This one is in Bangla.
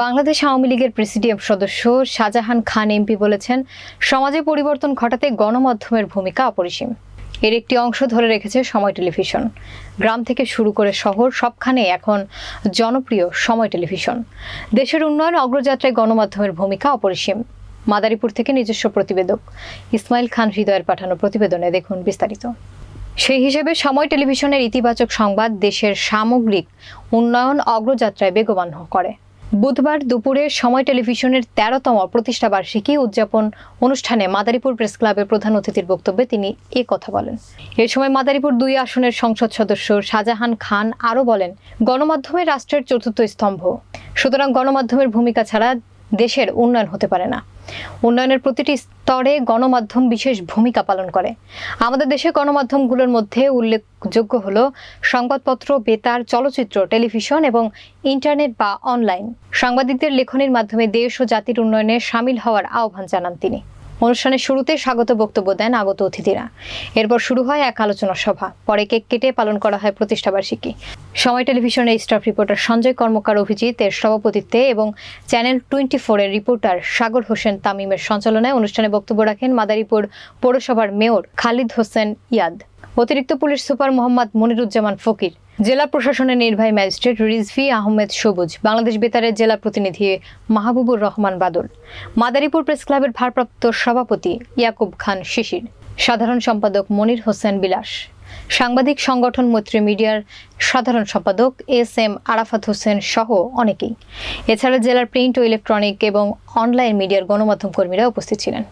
বাংলাদেশ আওয়ামী লীগের প্রেসিডিয়াম সদস্য শাহজাহান খান এমপি বলেছেন, সমাজে পরিবর্তন ঘটাতে গণমাধ্যমের ভূমিকা অপরিসীম। এর একটি অংশ ধরে রেখেছে সময় টেলিভিশন। গ্রাম থেকে শুরু করে শহর সবখানে এখন জনপ্রিয় সময় টেলিভিশন। দেশের উন্নয়ন অগ্রযাত্রায় গণমাধ্যমের ভূমিকা অপরিসীম। মাদারীপুর থেকে নিজস্ব প্রতিবেদক ইসমাইল খান হৃদয়ের পাঠানো প্রতিবেদনে দেখুন বিস্তারিত। সেই হিসেবে সময় টেলিভিশনের ইতিবাচক সংবাদ দেশের সামগ্রিক উন্নয়ন অগ্রযাত্রায় বেগবান করে। বুধবার দুপুরে সময় টেলিভিশনের তেরোতম প্রতিষ্ঠাবার্ষিকী উদযাপন অনুষ্ঠানে মাদারীপুর প্রেস ক্লাবের প্রধান অতিথির বক্তব্যে তিনি এ কথা বলেন। এ সময় মাদারীপুর দুই আসনের সংসদ সদস্য শাহজাহান খান আরও বলেন, গণমাধ্যমে রাষ্ট্রের চতুর্থ স্তম্ভ। সুতরাং গণমাধ্যমের ভূমিকা ছাড়া দেশের উন্নয়ন হতে পারে না। উন্নয়নের প্রতিটি স্তরে গণমাধ্যম বিশেষ ভূমিকা পালন করে। আমাদের দেশে গণমাধ্যমগুলোর মধ্যে উল্লেখযোগ্য হল সংবাদপত্র, বেতার, চলচ্চিত্র, টেলিভিশন এবং ইন্টারনেট বা অনলাইন। সাংবাদিকদের লেখনের মাধ্যমে দেশ ও জাতির উন্নয়নে সামিল হওয়ার আহ্বান জানান তিনি। অনুষ্ঠানের শুরুতে স্বাগত বক্তব্য দেন আগত অতিথিরা। এরপর শুরু হয় এক আলোচনা সভা। পরে কেক কেটে পালন করা হয় প্রতিষ্ঠাবার্ষিকী। সময় টেলিভিশনের স্টাফ রিপোর্টার সঞ্জয় কর্মকার অভিজিৎ এর সভাপতিত্বে এবং চ্যানেল টোয়েন্টি ফোরের রিপোর্টার সাগর হোসেন তামিমের সঞ্চালনায় অনুষ্ঠানে বক্তব্য রাখেন মাদারীপুর পৌরসভার মেয়র খালিদ হোসেন ইয়াদ। অতিরিক্ত পুলিশ সুপার মোহাম্মদ মনিরুজ্জামান ফকির, জেলা প্রশাসনের নির্বাহী ম্যাজিস্ট্রেট রিজভি আহমেদ সবুজ, বাংলাদেশ বেতারের জেলা প্রতিনিধি মাহবুবুর রহমান বাদল, মাদারীপুর প্রেস ক্লাবের ভারপ্রাপ্ত সভাপতি ইয়াকুব খান শিশির, সাধারণ সম্পাদক মনির হোসেন বিলাস, সাংবাদিক সংগঠন মৈত্রী মিডিয়ার সাধারণ সম্পাদক এস এম আরাফাত হোসেন সহ অনেকেই। এছাড়া জেলার প্রিন্ট ও ইলেকট্রনিক এবং অনলাইন মিডিয়ার গণমাধ্যম কর্মীরা উপস্থিত ছিলেন।